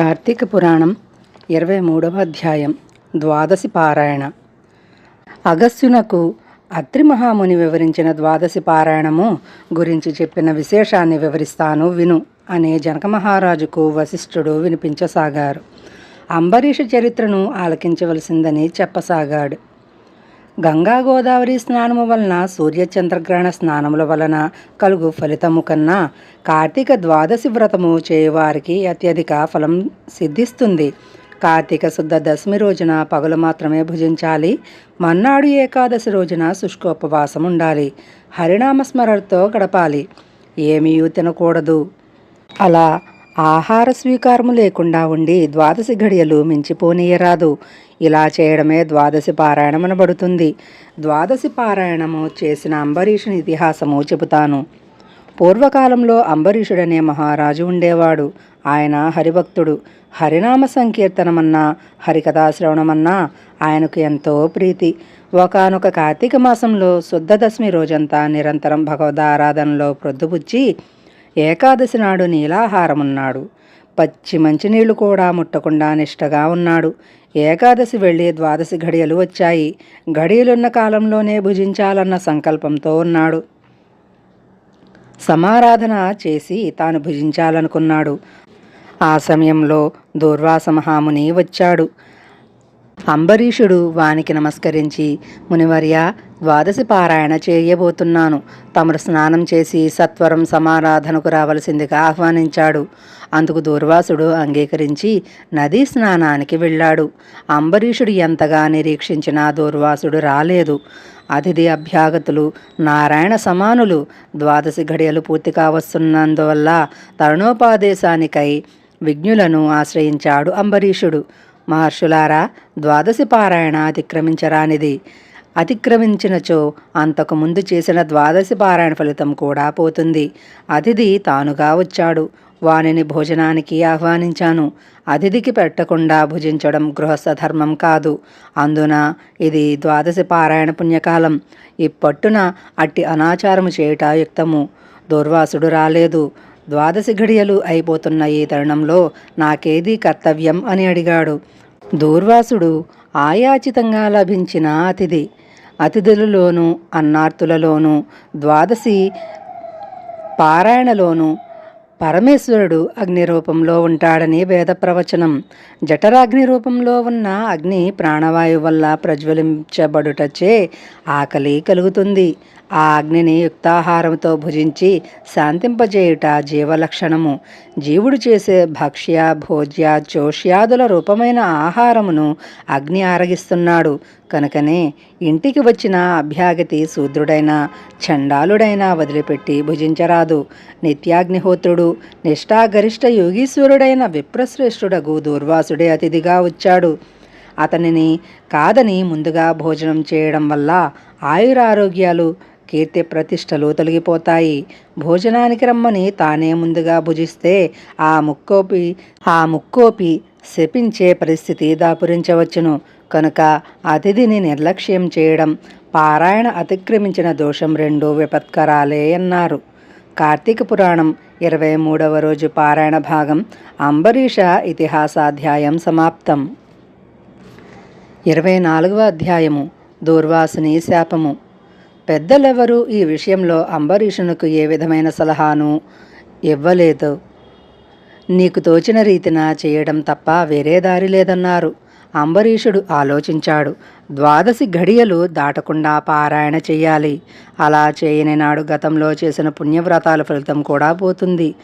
కార్తీక పురాణం ఇరవై మూడవ అధ్యాయం ద్వాదశి పారాయణ. అగస్త్యునకు అత్రి మహాముని వివరించిన ద్వాదశి పారాయణము గురించి చెప్పిన విశేషాన్ని వివరిస్తాను విను అనే జనక మహారాజుకు వశిష్ఠుడు వినిపించసాగారు. అంబరీష చరిత్రను ఆలకించవలసిందని చెప్పసాగాడు. గంగా గోదావరి స్నానము వలన సూర్యచంద్రగ్రహణ స్నానముల వలన కలుగు ఫలితము కన్నా కార్తీక ద్వాదశి వ్రతము చేయవారికి అత్యధిక ఫలం సిద్ధిస్తుంది. కార్తీక శుద్ధ దశమి రోజున పగలు మాత్రమే భుజించాలి. మన్నాడు ఏకాదశి రోజున శుష్కోపవాసం ఉండాలి. హరినామస్మరణతో గడపాలి. ఏమీ తినకూడదు. అలా ఆహార స్వీకారము లేకుండా ఉండి ద్వాదశి ఘడియలు మించిపోనీయరాదు. ఇలా చేయడమే ద్వాదశి పారాయణమనబడుతుంది ద్వాదశి పారాయణము చేసిన అంబరీషుని ఇతిహాసము చెబుతాను. పూర్వకాలంలో అంబరీషుడనే మహారాజు ఉండేవాడు. ఆయన హరిభక్తుడు. హరినామ సంకీర్తనమన్నా హరికథాశ్రవణమన్నా ఆయనకు ఎంతో ప్రీతి. ఒకనొక కార్తీక మాసంలో శుద్ధ దశమి రోజంతా నిరంతరం భగవద్ ఆరాధనలో ప్రొద్దుపుచ్చి ఏకాదశి నాడు నీలాహారమున్నాడు. పచ్చి మంచినీళ్ళు కూడా ముట్టకుండా నిష్టగా ఉన్నాడు. ఏకాదశి వెళ్ళి ద్వాదశి ఘడియలు వచ్చాయి. ఘడియలున్న కాలంలోనే భుజించాలన్న సంకల్పంతో ఉన్నాడు. సమారాధన చేసి తాను భుజించాలనుకున్నాడు. ఆ సమయంలో దూర్వాస మహాముని వచ్చాడు. అంబరీషుడు వానికి నమస్కరించి మునివర్య ద్వాదశి పారాయణ చేయబోతున్నాను. తమరు స్నానం చేసి సత్వరం సమారాధనకు రావలసిందిగా ఆహ్వానించాడు. అందుకు దూర్వాసుడు అంగీకరించి నదీ స్నానానికి వెళ్ళాడు. అంబరీషుడు ఎంతగా నిరీక్షించినా దూర్వాసుడు రాలేదు. అతిథి అభ్యాగతులు నారాయణ సమానులు ద్వాదశి ఘడియలు పూర్తి కావస్తున్నందువల్ల తరుణోపాదేశానికై విజ్ఞులను ఆశ్రయించాడు అంబరీషుడు. మహర్షులారా ద్వాదశి పారాయణ అతిక్రమించరానిది. అతిక్రమించినచో అంతకు ముందు చేసిన ద్వాదశి పారాయణ ఫలితం కూడా పోతుంది. అతిథి తానుగా వచ్చాడు. వానిని భోజనానికి ఆహ్వానించాను. అతిథికి పెట్టకుండా భుజించడం గృహస్థ ధర్మం కాదు. అందున ఇది ద్వాదశి పారాయణ పుణ్యకాలం. ఇప్పట్టున అట్టి అనాచారము చేయుట యుక్తము. దుర్వాసుడు రాలేదు. ద్వాదశి ఘడియలు అయిపోతున్న ఈ తరుణంలో నాకేది కర్తవ్యం అని అడిగాడు. దూర్వాసుడు ఆయాచితంగా లభించిన అతిథి. అతిథులలోనూ అన్నార్తులలోనూ ద్వాదశి పారాయణలోనూ పరమేశ్వరుడు అగ్ని రూపంలో ఉంటాడని వేద ప్రవచనం. జఠరాగ్ని రూపంలో ఉన్న అగ్ని ప్రాణవాయువు వల్ల ప్రజ్వలించబడుటచే ఆకలి కలుగుతుంది. ఆ అగ్నిని యుక్తాహారంతో భుజించి శాంతింపజేయుట జీవలక్షణము. జీవుడు చేసే భక్ష్య భోజ్య జోష్యాదుల రూపమైన ఆహారమును అగ్ని ఆరగిస్తున్నాడు. కనుకనే ఇంటికి వచ్చిన అభ్యాగతి శూద్రుడైన చండాలుడైనా వదిలిపెట్టి భుజించరాదు. నిత్యాగ్నిహోత్రుడు నిష్ఠాగరిష్ట యోగీశ్వరుడైన విప్రశ్రేష్ఠుడగు దూర్వాసుడే అతిథిగా వచ్చాడు. అతనిని కాదని ముందుగా భోజనం చేయడం వల్ల ఆయురారోగ్యాలు కీర్తి ప్రతిష్టలు తొలగిపోతాయి. భోజనానికి రమ్మని తానే ముందుగా భుజిస్తే ఆ ముక్కోపి ఆ ముక్కోపి శపించే పరిస్థితి దాపురించవచ్చును. కనుక అతిథిని నిర్లక్ష్యం చేయడం పారాయణ అతిక్రమించిన దోషం రెండు విపత్కరాలే అన్నారు. కార్తీక పురాణం ఇరవై మూడవ రోజు పారాయణ భాగం అంబరీష ఇతిహాసాధ్యాయం సమాప్తం. ఇరవై నాలుగవ అధ్యాయము దూర్వాసుని శాపము. పెద్దలెవరూ? ఈ విషయంలో అంబరీషునకు ఏ విధమైన సలహాను ఇవ్వలేదు. నీకు తోచిన రీతిన చేయడం తప్ప వేరే దారి లేదన్నారు. అంబరీషుడు ఆలోచించాడు. ద్వాదశి ఘడియలు దాటకుండా పారాయణ చెయ్యాలి. అలా చేయని నాడు గతంలో చేసిన పుణ్యవ్రతాల ఫలితం కూడా పోతుంది.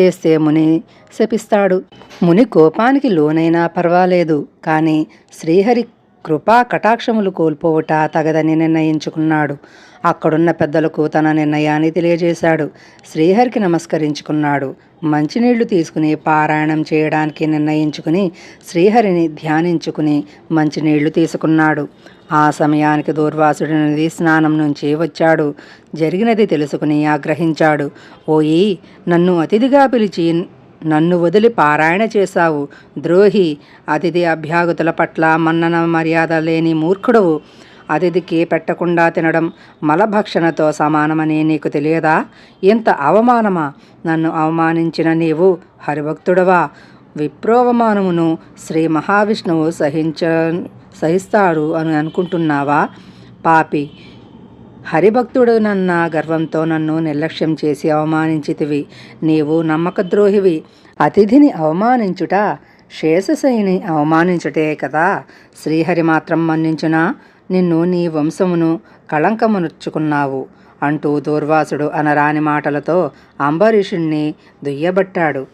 చేస్తే ముని శపిస్తాడు. ముని కోపానికి లోనైనా పర్వాలేదు. కానీ శ్రీహరి కృపా కటాక్షములు కోల్పోవుట తగదని నిర్ణయించుకున్నాడు. అక్కడున్న పెద్దలకు తన నిర్ణయాన్ని తెలియజేశాడు. శ్రీహరికి నమస్కరించుకున్నాడు. మంచినీళ్ళు తీసుకుని పారాయణం చేయడానికి నిర్ణయించుకుని శ్రీహరిని ధ్యానించుకుని మంచినీళ్ళు తీసుకున్నాడు. ఆ సమయానికి దూర్వాసుడి నది స్నానం నుంచి వచ్చాడు. జరిగినది తెలుసుకుని ఆగ్రహించాడు. ఓయి నన్ను అతిథిగా పిలిచి నన్ను వదిలి పారాయణ చేశావు. ద్రోహి అతిథి అభ్యాగతుల పట్ల మన్నన మర్యాద లేని మూర్ఖుడవు. అతిథికి పెట్టకుండా తినడం మలభక్షణతో సమానమని నీకు తెలియదా? ఇంత అవమానమా? నన్ను అవమానించిన నీవు హరిభక్తుడవా? విప్రోవమానమును శ్రీ మహావిష్ణువు సహించ సహిస్తాడు అని అనుకుంటున్నావా? పాపి హరిభక్తుడు నన్న గర్వంతో నన్ను నిర్లక్ష్యం చేసి అవమానించితివి. నీవు నమ్మకద్రోహివి. అతిథిని అవమానించుట శేషశైని అవమానించుటే కదా. శ్రీహరి మాత్రం మన్నించునా? నిన్ను నీ వంశమును కళంకమునుచ్చుకున్నావు అంటూ దూర్వాసుడు అనరాని మాటలతో అంబరీషుణ్ణి దుయ్యబట్టాడు.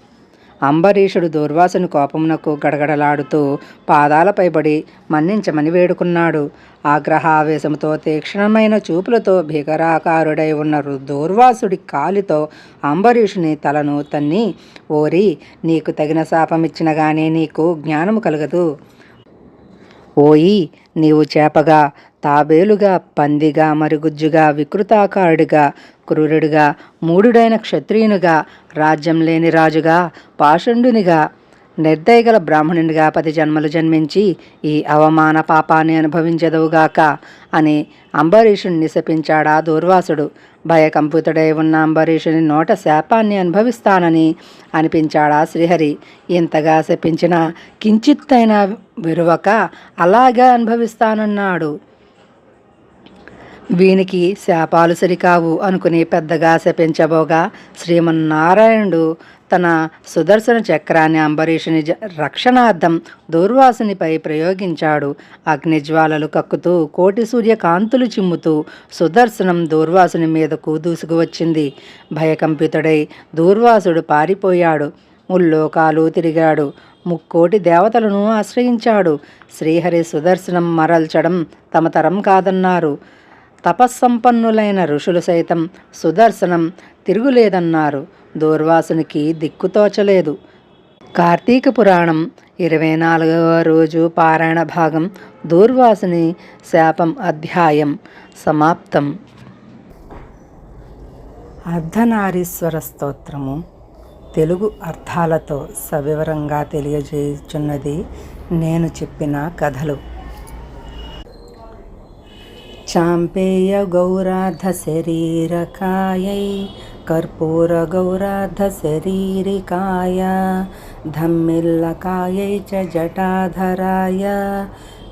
అంబరీషుడు దూర్వాసుని కోపమునకు గడగడలాడుతూ పాదాలపై పడి మన్నించమని వేడుకున్నాడు. ఆగ్రహావేశంతో తీక్షణమైన చూపులతో భీకరాకారుడై ఉన్న దూర్వాసుడి కాలితో అంబరీషుని తలను తన్ని ఓరి నీకు తగిన శాపమిచ్చిన గానే నీకు జ్ఞానము కలగదు. ఓయి నీవు చేపగా తాబేలుగా పందిగా మరుగుజ్జుగా వికృతాకారుడిగా క్రూరుడిగా మూడుడైన క్షత్రియునిగా రాజ్యం లేని రాజుగా పాషండునిగా నిర్దయగల బ్రాహ్మణునిగా పది జన్మలు జన్మించి ఈ అవమాన పాపాన్ని అనుభవించదవుగాక అని అంబరీషుణ్ణి శపించాడా దూర్వాసుడు. భయకంపుతుడై ఉన్న అంబరీషుని నోట శాపాన్ని అనుభవిస్తానని అనిపించాడా శ్రీహరి. ఇంతగా శపించిన కించిత్తైనా విరువక అలాగే అనుభవిస్తానన్నాడు. వీనికి శాపాలు సరికావు అనుకుని పెద్దగా శపించబోగా శ్రీమన్నారాయణుడు తన సుదర్శన చక్రాన్ని అంబరీషుని జ- రక్షణార్థం దూర్వాసునిపై ప్రయోగించాడు. అగ్నిజ్వాలలు కక్కుతూ కోటి సూర్యకాంతులు చిమ్ముతూ సుదర్శనం దూర్వాసుని మీదకు దూసుకువచ్చింది. భయకంపితుడై దూర్వాసుడు పారిపోయాడు. ముల్లోకాలు తిరిగాడు. ముక్కోటి దేవతలను ఆశ్రయించాడు. శ్రీహరి సుదర్శనం మరల్చడం తమ తరం కాదన్నారు. తపస్సంపన్నులైన ఋషులు సైతం సుదర్శనం తిరుగులేదన్నారు. దూర్వాసునికి దిక్కుతోచలేదు కార్తీక పురాణం ఇరవై నాలుగవ రోజు పారాయణ భాగం దూర్వాసుని శాపం అధ్యాయం సమాప్తం. అర్ధనారీశ్వర స్తోత్రము తెలుగు అర్థాలతో సవివరంగా తెలియజేయుచున్నది నేను చెప్పిన కథలు. చాంపేయ గౌరాధ శరీరకాయై కర్పూర గౌరాధ శరీరికాయ ధమ్మిల్లకాయై చ జటాధరాయ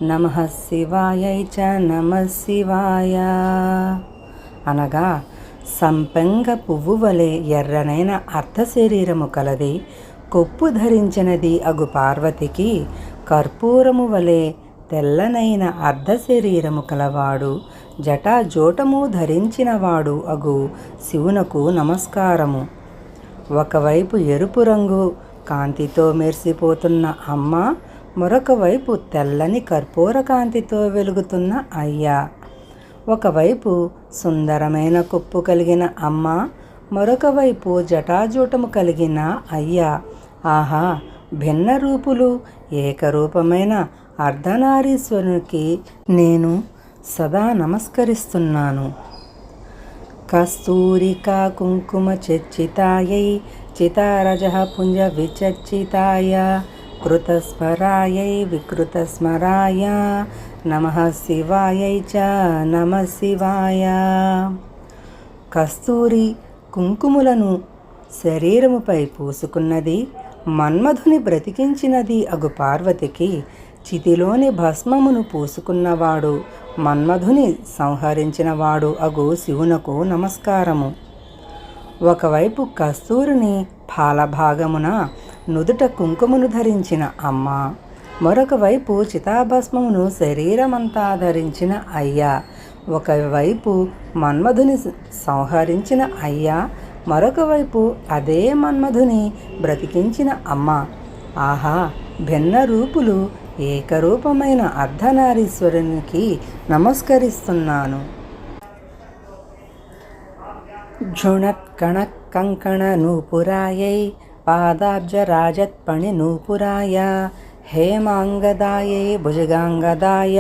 నమ శివాయై చ నమ శివాయ అనగా సంపెంగ పువ్వు వలె ఎర్రనైన అర్ధ శరీరము కలది కొప్పు ధరించినది అగు పార్వతికి కర్పూరము వలె తెల్లనైన అర్ధ శరీరము కలవాడు జటాజోటము ధరించినవాడు అగు శివునకు నమస్కారము. ఒకవైపు ఎరుపు రంగు కాంతితో మెరిసిపోతున్న అమ్మ మరొక వైపు తెల్లని కర్పూర కాంతితో వెలుగుతున్న అయ్య. ఒకవైపు సుందరమైన కొప్పు కలిగిన అమ్మ మరొక వైపు జటాజూటము కలిగిన అయ్య. ఆహా భిన్న రూపులు ఏకరూపమైన అర్ధనారీశ్వరునికి నేను సదా నమస్కరిస్తున్నాను. కస్తూరికా కుంకుమ చర్చితాయై చితారజ పుంజ విచర్చితాయ కృతస్మరాయై వికృతస్మరాయ నమ శివాయై చ నమ శివాయ. కస్తూరి కుంకుములను శరీరముపై పూసుకున్నది మన్మధుని బ్రతికించినది అగు పార్వతికి చితిలోని భస్మమును పూసుకున్నవాడు మన్మధుని సంహరించినవాడు అగు శివునకు నమస్కారము. ఒకవైపు కస్తూరిని పాలభాగమున నుదుట కుంకుమను ధరించిన అమ్మ మరొక వైపు చితాభస్మమును శరీరమంతా ధరించిన అయ్య ఒకవైపు మన్మధుని సంహరించిన అయ్య మరొక వైపు అదే మన్మధుని బ్రతికించిన అమ్మ. ఆహా భిన్న రూపులు ఏకరూపమైన అర్ధనారీశ్వరునికి నమస్కరిస్తున్నాను झुणत्कणक् कङ्कणनूपुरायै पादाब्जराजत्पणिनूपुराय हेमाङ्गदायै भुजगाङ्गदाय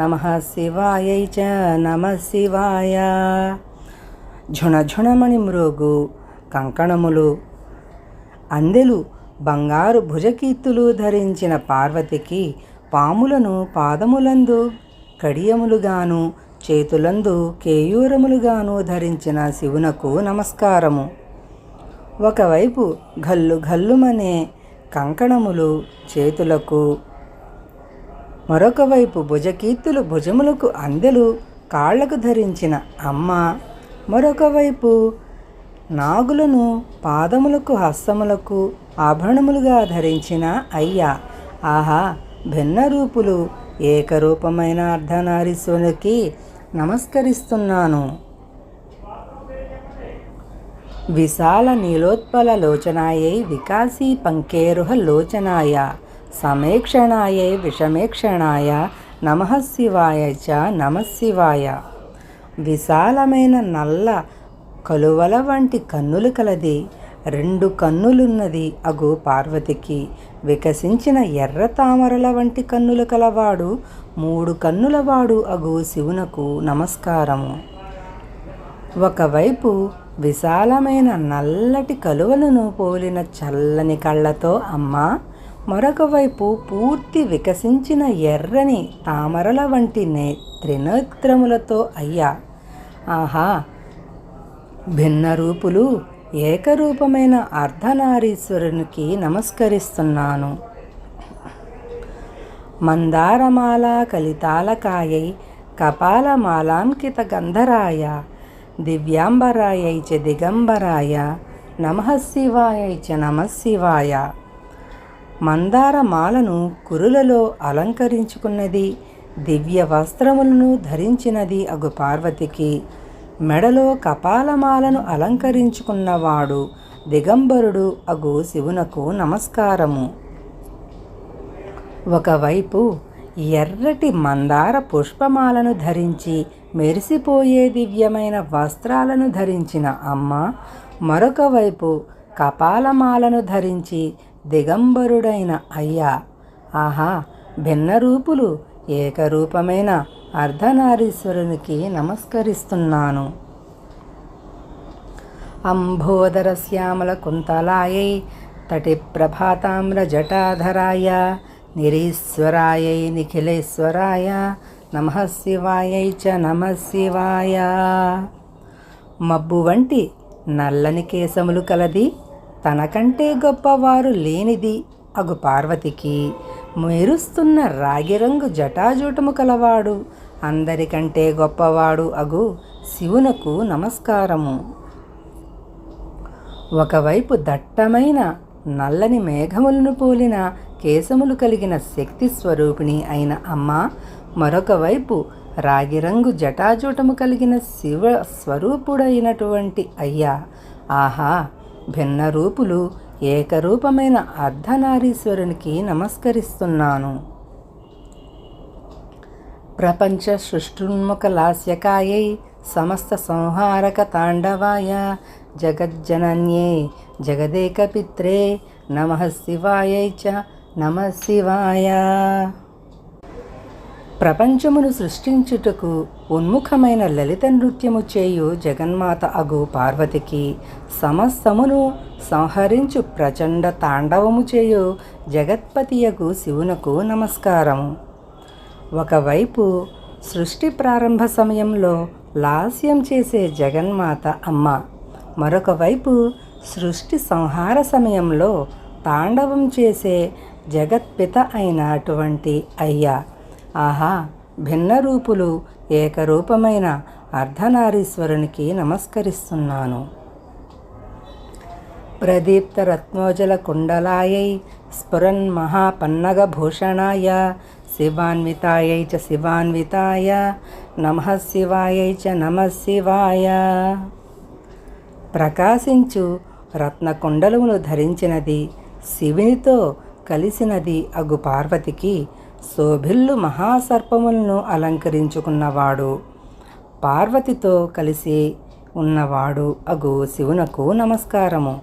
नमः शिवायै च नमः శివాయ ఝుణఝుణమణి మ్రోగు కంకణములు అందెలు బంగారు భుజకీర్తులు ధరించిన పార్వతికి పాములను పాదములందు కడియములుగాను చేతులందు కేయూరములుగాను ధరించిన శివునకు నమస్కారము. ఒకవైపు గల్లు గల్లుమనే కంకణములు చేతులకు మరొక వైపు భుజకీర్తులు భుజములకు అందెలు కాళ్ళకు ధరించిన అమ్మ మరొక వైపు నాగులను పాదములకు హస్తములకు ఆభరణములుగా ధరించిన అయ్యా. ఆహా భిన్న రూపులు ఏకరూపమైన అర్ధనారీశ్వరునికి నమస్కరిస్తున్నాను. విశాల నీలోత్పల లోచనాయై వికాసీ పంకేరుహ లోచనాయ సమేక్షణాయై విషమేక్షణాయ నమ శివాయ చ నమ శివాయ. విశాలమైన నల్ల కలువల వంటి కన్నులు కలది రెండు కన్నులున్నది అగు పార్వతికి. వికసించిన ఎర్ర తామరల వంటి కన్నులు కలవాడు మూడు కన్నులవాడు అగు శివునకు నమస్కారము. ఒకవైపు విశాలమైన నల్లటి కలువలను పోలిన చల్లని కళ్ళతో అమ్మ మరొక వైపు పూర్తి వికసించిన ఎర్రని తామరల వంటి నే త్రినేత్రములతో అయ్యా ఆహా భిన్న రూపులు ఏకరూపమైన అర్ధనారీశ్వరునికి నమస్కరిస్తున్నాను. మందారమాల కలితాలకాయై కపాలమాలాంకిత గంధరాయ దివ్యాంబరాయై చ దిగంబరాయ నమఃశివాయై చ నమశివాయ మందారమాలను కురులలో అలంకరించుకున్నది దివ్య వస్త్రములను ధరించినది అగు పార్వతికి. మెడలో కపాలమాలను అలంకరించుకున్నవాడు దిగంబరుడు అగు శివునకు నమస్కారము. ఒకవైపు ఎర్రటి మందార పుష్పమాలను ధరించి మెరిసిపోయే దివ్యమైన వస్త్రాలను ధరించిన అమ్మ మరొక వైపు కపాలమాలను ధరించి దిగంబరుడైన అయ్యా. ఆహా భిన్న రూపులు ఏకరూపమైన అర్ధనారీశ్వరునికి నమస్కరిస్తున్నాను. అంబోదర శ్యామల కుంతలాయై తటి ప్రభాతామ్ర జటాధరాయ నిరీశ్వరాయై నిఖిలేశ్వరాయ నమ శివాయై చ నమ శివాయ. మబ్బు వంటి నల్లని కేశములు కలది తనకంటే గొప్పవారు లేనిది అగు పార్వతికి. మెరుస్తున్న రాగిరంగు జటాజూటము కలవాడు అందరికంటే గొప్పవాడు అగు శివునకు నమస్కారము. ఒకవైపు దట్టమైన నల్లని మేఘములను పోలిన కేశములు కలిగిన శక్తి స్వరూపిణి అయిన అమ్మ మరొకవైపు రాగిరంగు జటాజూటము కలిగిన శివ స్వరూపుడైనటువంటి అయ్యా. ఆహా భిన్న రూపులు ఏకరూపమైన అర్ధనారీశ్వరునికి నమస్కరిస్తున్నాను. ప్రపంచ సృష్టున్ముఖ లాస్యకాయై సమస్త సంహారక తాండవాయ జగజ్జనన్యే జగదేకపిత్రే నమ శివాయై చ నమ శివాయ. ప్రపంచమును సృష్టించుటకు ఉన్ముఖమైన లలిత నృత్యము చేయు జగన్మాత అగు పార్వతికి సమస్తమును సంహరించు ప్రచండ తాండవము చేయు జగత్పతియగు శివునకు నమస్కారము. ఒకవైపు సృష్టి ప్రారంభ సమయంలో లాస్యం చేసే జగన్మాత అమ్మ. మరొకవైపు సృష్టి సంహార సమయంలో తాండవం చేసే జగత్పిత అయినటువంటి అయ్యా. ఆహా భిన్న రూపులు ఏకరూపమైన అర్ధనారీశ్వరునికి నమస్కరిస్తున్నాను. ప్రదీప్త రత్నోజల కుండలాయై స్ఫురన్ మహాపన్నగభూషణాయ శివాన్వితాయై చ శివాన్వితాయ నమ శివాయై చ నమ శివాయ. ప్రకాశించు రత్నకుండలమును ధరించినది శివునితో కలిసినది అగు పార్వతికి శోభిల్లు మహాసర్పములను అలంకరించుకున్నవాడు. పార్వతితో కలిసి ఉన్నవాడు అగు శివునకు నమస్కారము.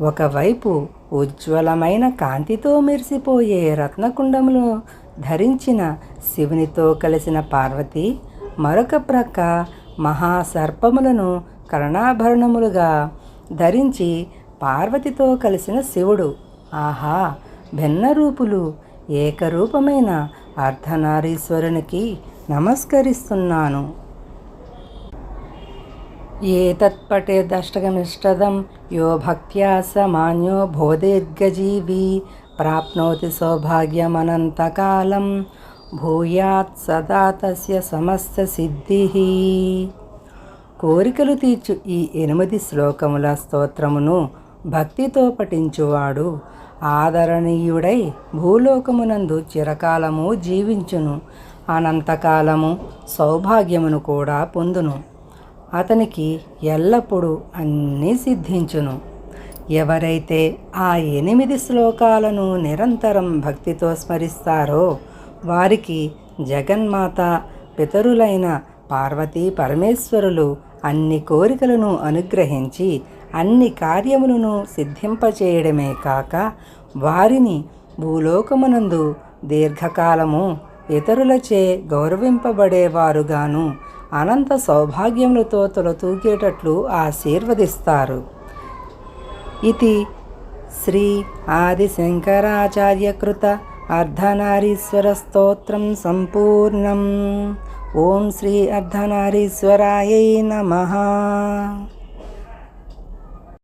ఒకవైపు ఉజ్వలమైన కాంతితో మెరిసిపోయే రత్నకుండములు ధరించిన శివునితో కలిసిన పార్వతి మరొక ప్రక్క మహాసర్పములను కర్ణాభరణములుగా ధరించి పార్వతితో కలిసిన శివుడు. ఆహా! భిన్న రూపులు ఏకరూపమైన అర్ధనారీశ్వరునికి నమస్కరిస్తున్నాను. ఏతత్పఠేదష్టకమిష్టదం యో భక్త్యా సమాన్యో భోదీర్ఘజీవి ప్రాప్నోతి సౌభాగ్యమనంతకాలం భూయాత్ సదా తస్య సమస్త సిద్ధి కోరికలు తీర్చు ఈ ఎనిమిది శ్లోకముల స్తోత్రమును భక్తితో పఠించువాడు ఆదరణీయుడై భూలోకమునందు చిరకాలము జీవించును అనంతకాలము సౌభాగ్యమును కూడా పొందును. అతనికి ఎల్లప్పుడూ అన్నీ సిద్ధించును. ఎవరైతే ఆ ఎనిమిది శ్లోకాలను నిరంతరం భక్తితో స్మరిస్తారో వారికి జగన్మాత పితరులైన పార్వతీ పరమేశ్వరులు అన్ని కోరికలను అనుగ్రహించి అన్ని కార్యములను సిద్ధింపచేయడమే కాక వారిని భూలోకమునందు దీర్ఘకాలము ఇతరులచే గౌరవింపబడేవారుగాను అనంత సౌభాగ్యములతో తొలతూగేటట్లు ఆశీర్వదిస్తారు. ఇది శ్రీ ఆదిశంకరాచార్యకృత అర్ధనారీశ్వర స్తోత్రం సంపూర్ణం. ఓం శ్రీ అర్ధనారీశ్వరాయై నమ.